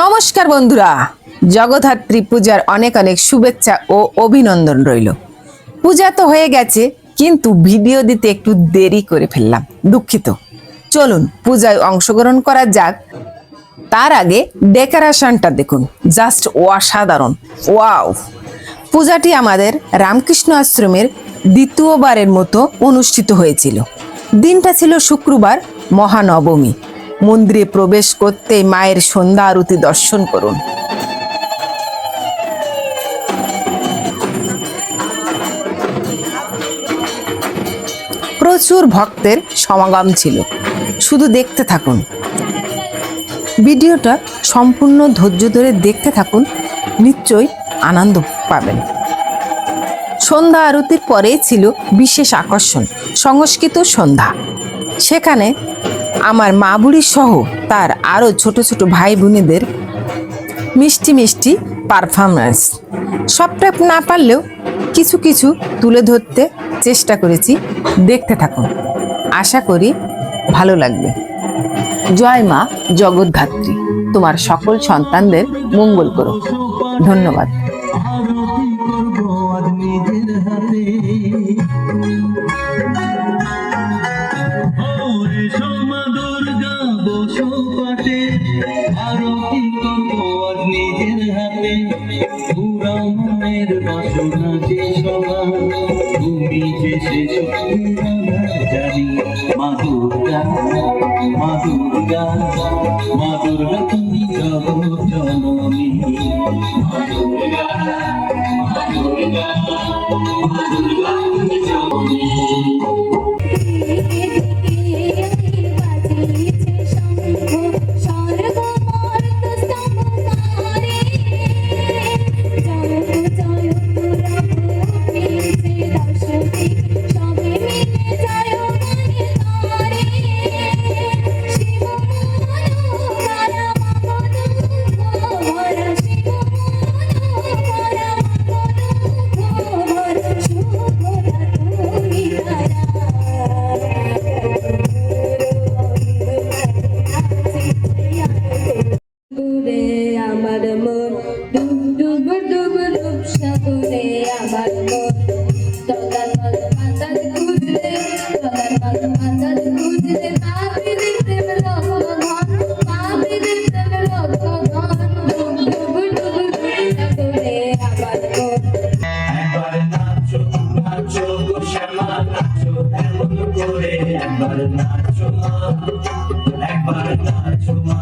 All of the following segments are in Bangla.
নমস্কার বন্ধুরা। জগদ্ধাত্রী পূজার অনেক অনেক শুভেচ্ছা ও অভিনন্দন রইল। পূজা তো হয়ে গেছে, কিন্তু ভিডিও দিতে একটু দেরি করে ফেললাম, দুঃখিত। চলুন, পূজায় অংশগ্রহণ করা যাক। তার আগে ডেকোরেশনটা দেখুন, জাস্ট অসাধারণ, ওয়াও। পূজাটি আমাদের রামকৃষ্ণ আশ্রমের দ্বিতীয়বারের মতো অনুষ্ঠিত হয়েছিল। দিনটা ছিল শুক্রবার, মহানবমী। মন্দিরে প্রবেশ করতে মায়ের সন্ধ্যা আরতি দর্শন করুন। প্রচুর ভক্তের সমাগম ছিল। শুধু দেখতে থাকুন। ভিডিওটা সম্পূর্ণ ধৈর্য ধরে দেখতে থাকুন, নিশ্চয়ই আনন্দ পাবেন। সন্ধ্যা আরতির পরে ছিল বিশেষ আকর্ষণ, সংস্কৃত সন্ধ্যা। সেখানে আমার মা বুড়ি সহ তার আরও ছোট ছোট ভাই বোনেদের মিষ্টি মিষ্টি পারফরমেন্স সবটা না পারলেও কিছু কিছু তুলে ধরতে চেষ্টা করেছি। দেখতে থাকুন। আশা করি ভালো লাগবে। জয় মা জগদ্ধাত্রী তোমার সকল সন্তানদের মঙ্গল করো। ধন্যবাদ। পুরা মনের বাসনা যে সবা তুমি যে জানি মা দুর্গা মা দুর্গা মা দুর্গা তুমি জননী। মা দুর্গা মা দুর্গা মা দুর্গা আমার মন। ডুব ডুব ডুব ডুব সাগরে আমার মন। তলা তল পাতাল খুঁজলে তলা তল পাতাল খুঁজলে পাবি দিতে লক্ষ ধন পাবি দিতে ডুব ডুব ডুব ডুব সাগরে আমার মন। একবার নাচো নাচো গো শ্যামা, নাচো এমন করে একবার নাচো মা। একবার নাচো মা।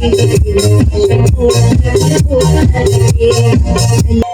Thank you.